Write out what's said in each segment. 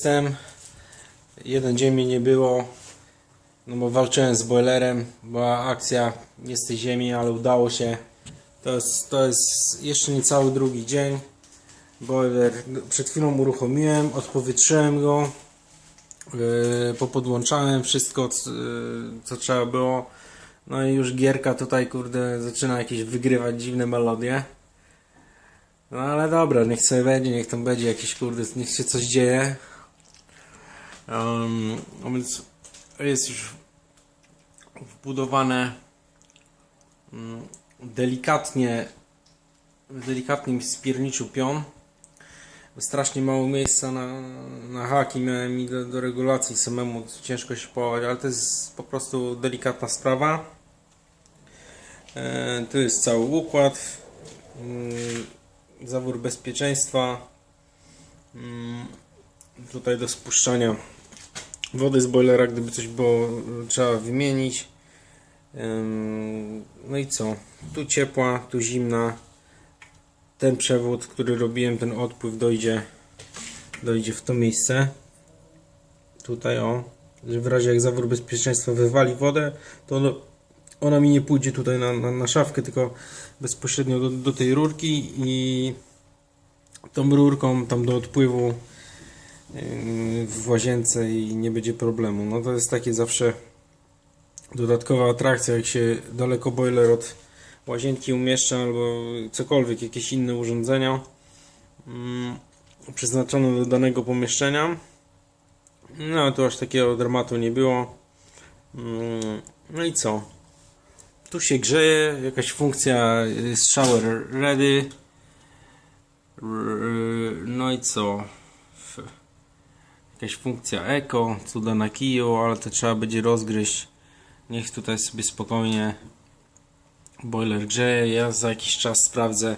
Jestem. Jeden dzień mnie nie było. No bo walczyłem z boilerem. Była akcja nie z tej ziemi, ale udało się. To jest, to jest jeszcze niecały drugi dzień. Boiler przed chwilą uruchomiłem, odpowietrzyłem go. Yy, popodłączałem wszystko, yy, co trzeba było. No i już gierka tutaj, kurde, zaczyna jakieś wygrywać dziwne melodie. No ale dobra, niech sobie będzie, niech tam będzie jakiś kurde, niech się coś dzieje. Um, więc jest już wbudowane mm, delikatnie w delikatnym spierniczu pion. Strasznie mało miejsca na, na haki miałem i do, do regulacji samemu ciężko się połać, ale to jest po prostu delikatna sprawa. E, tu jest cały układ. Mm, zawór bezpieczeństwa. Mm, tutaj do spuszczania wody z boilera, gdyby coś było y, trzeba wymienić. Ym, No i co? Tu ciepła, tu zimna. Ten przewód, który robiłem, ten odpływ dojdzie, dojdzie w to miejsce. Tutaj o, w razie jak zawór bezpieczeństwa wywali wodę, to ono, ona mi nie pójdzie tutaj na, na, na szafkę, tylko bezpośrednio do, do tej rurki i tą rurką tam do odpływu w łazience i nie będzie problemu. No to jest takie zawsze dodatkowa atrakcja, jak się daleko boiler od łazienki umieszcza albo cokolwiek, jakieś inne urządzenia mm, przeznaczone do danego pomieszczenia. No tu aż takiego dramatu nie było. Mm, No i co? Tu się grzeje, jakaś funkcja jest shower ready. No i co? Jakaś funkcja eco, cuda na kiju, ale to trzeba będzie rozgryźć. Niech tutaj sobie spokojnie boiler grzeje. Ja za jakiś czas sprawdzę,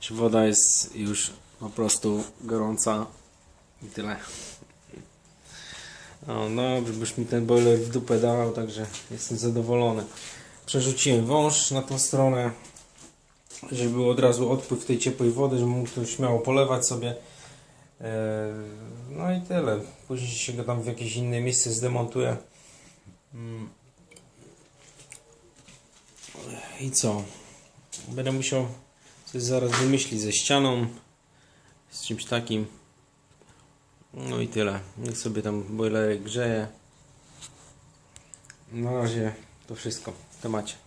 czy woda jest już po prostu gorąca i tyle. O, no, żebyś mi ten boiler w dupę dawał, także jestem zadowolony. Przerzuciłem wąż na tą stronę, żeby był od razu odpływ tej ciepłej wody, żeby mógł to śmiało polewać sobie. Eee, No i tyle. Później się go tam w jakieś inne miejsce zdemontuje. Mm. I co? Będę musiał coś zaraz wymyślić ze ścianą, z czymś takim. No i tyle. Niech sobie tam boilerek grzeje. Na razie to wszystko w temacie.